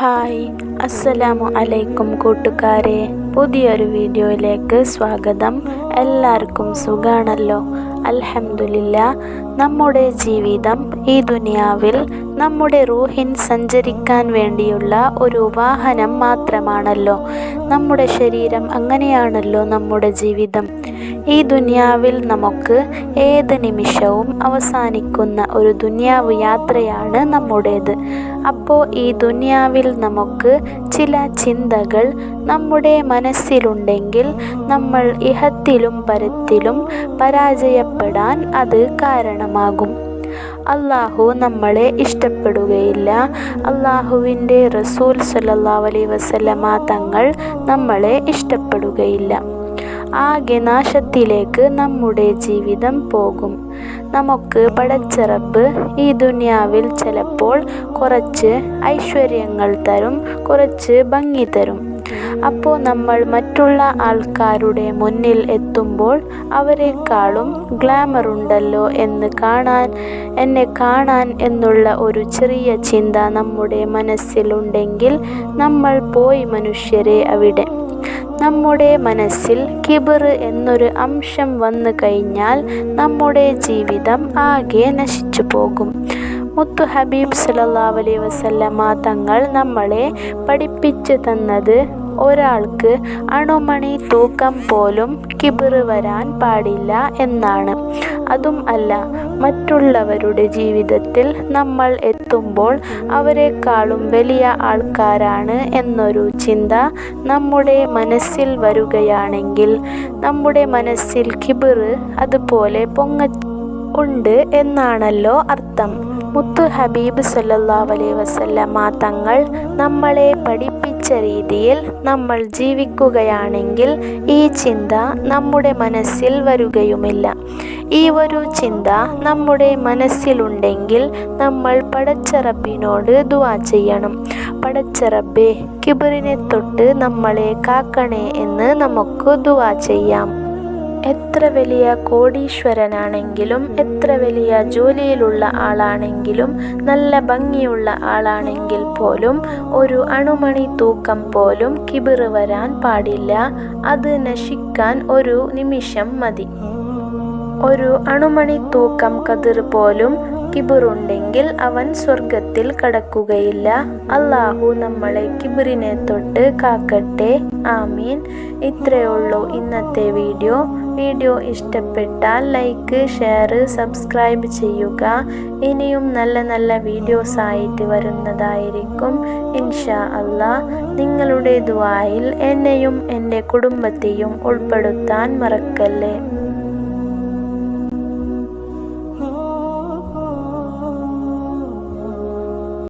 Hi അസ്സലാമു അലൈക്കും കൂട്ടുകാരെ. പുതിയൊരു വീഡിയോയിലേക്ക് സ്വാഗതം. എല്ലാവർക്കും സുഖാണല്ലോ? അൽഹംദുലില്ല നമ്മുടെ ജീവിതം ഈ ദുനിയാവിൽ നമ്മുടെ റൂഹിൻ സഞ്ചരിക്കാൻ വേണ്ടിയുള്ള ഒരു വാഹനം മാത്രമാണല്ലോ. നമ്മുടെ ശരീരം അങ്ങനെയാണല്ലോ നമ്മുടെ ജീവിതം. ഈ ദുനിയാവിൽ നമുക്ക് ഏത് നിമിഷവും അവസാനിക്കുന്ന ഒരു ദുനിയാവ് യാത്രയാണ് നമ്മുടേത്. അപ്പോൾ ഈ ദുനിയാവിൽ നമുക്ക് ചില ചിന്തകൾ നമ്മുടെ മനസ്സിലുണ്ടെങ്കിൽ നമ്മൾ ഇഹത്തിലും പരത്തിലും പരാജയപ്പെടാൻ അത് കാരണമാകും. അള്ളാഹു നമ്മളെ ഇഷ്ടപ്പെടുകയില്ല. അള്ളാഹുവിന്റെ റസൂൽ സല്ലാ അലൈ വസല്ലമ തങ്ങൾ നമ്മളെ ഇഷ്ടപ്പെടുകയില്ല. ആകെ നാശത്തിലേക്ക് നമ്മുടെ ജീവിതം പോകും. നമുക്ക് പടച്ചിറപ്പ് ഈ ദുനിയാവിൽ ചിലപ്പോൾ കുറച്ച് ഐശ്വര്യങ്ങൾ തരും കുറച്ച് ഭംഗി തരും. അപ്പോൾ നമ്മൾ മറ്റുള്ള ആൾക്കാരുടെ മുന്നിൽ എത്തുമ്പോൾ അവരെക്കാളും ഗ്ലാമർ ഉണ്ടല്ലോ എന്ന് കാണാൻ എന്നെ കാണാൻ എന്നുള്ള ഒരു ചെറിയ ചിന്ത നമ്മുടെ മനസ്സിലുണ്ടെങ്കിൽ നമ്മൾ പോയി മനുഷ്യരെ അവിടെ. നമ്മുടെ മനസ്സിൽ കിബിർ എന്നൊരു അംശം വന്നു കഴിഞ്ഞാൽ നമ്മുടെ ജീവിതം ആകെ നശിച്ചു പോകും. മുത്തു ഹബീബ് സല്ലല്ലാഹു അലൈ വസല്ലമ തങ്ങൾ നമ്മളെ പഠിപ്പിച്ചു തന്നത് ഒരാൾക്ക് അണുമണി തൂക്കം പോലും കിബിറ് വരാൻ പാടില്ല എന്നാണ്. അതും അല്ല മറ്റുള്ളവരുടെ ജീവിതത്തിൽ നമ്മൾ എത്തുമ്പോൾ അവരെക്കാളും വലിയ ആൾക്കാരാണ് എന്നൊരു ചിന്ത നമ്മുടെ മനസ്സിൽ വരികയാണെങ്കിൽ നമ്മുടെ മനസ്സിൽ കിബിറ് അതുപോലെ പൊങ്ങ ഉണ്ട് എന്നാണല്ലോ അർത്ഥം. മുത്തു ഹബീബ് സല്ലാ വലൈ വസല്ല തങ്ങൾ നമ്മളെ പഠിപ്പിച്ച രീതിയിൽ നമ്മൾ ജീവിക്കുകയാണെങ്കിൽ ഈ ചിന്ത നമ്മുടെ മനസ്സിൽ വരികയുമില്ല. ഈ ഒരു ചിന്ത നമ്മുടെ മനസ്സിലുണ്ടെങ്കിൽ നമ്മൾ പടച്ചറബിനോട് ദുവാ ചെയ്യണം. പടച്ചറബേ കിബിറിനെ തൊട്ട് നമ്മളെ കാക്കണേ എന്ന് നമുക്ക് ദുവാ ചെയ്യാം. എത്ര വലിയ കോടീശ്വരനാണെങ്കിലും എത്ര വലിയ ജോലിയിലുള്ള ആളാണെങ്കിലും നല്ല ഭംഗിയുള്ള ആളാണെങ്കിൽ പോലും ഒരു അണുമണി തൂക്കം പോലും കിബിറ് വരാൻ പാടില്ല. അത് നശിക്കാൻ ഒരു നിമിഷം മതി. ഒരു അണുമണി തൂക്കം കതിർ പോലും കിബിറുണ്ടെങ്കിൽ അവൻ സ്വർഗത്തിൽ കടക്കുകയില്ല. അള്ളാഹു നമ്മളെ കിബിറിനെ തൊട്ട് കാക്കട്ടെ. ആമീൻ. ഇത്രയുള്ളൂ ഇന്നത്തെ വീഡിയോ. വീഡിയോ ഇഷ്ടപ്പെട്ടാൽ ലൈക്ക് ഷെയർ സബ്സ്ക്രൈബ് ചെയ്യുക. ഇനിയും നല്ല നല്ല വീഡിയോസ് ആയിട്ട് വരുന്നതായിരിക്കും. ഇൻഷാ അല്ലാ. നിങ്ങളുടെ ദുആയിൽ എന്നെയും എന്റെ കുടുംബത്തെയും ഉൾപ്പെടുത്താൻ മറക്കല്ലേ.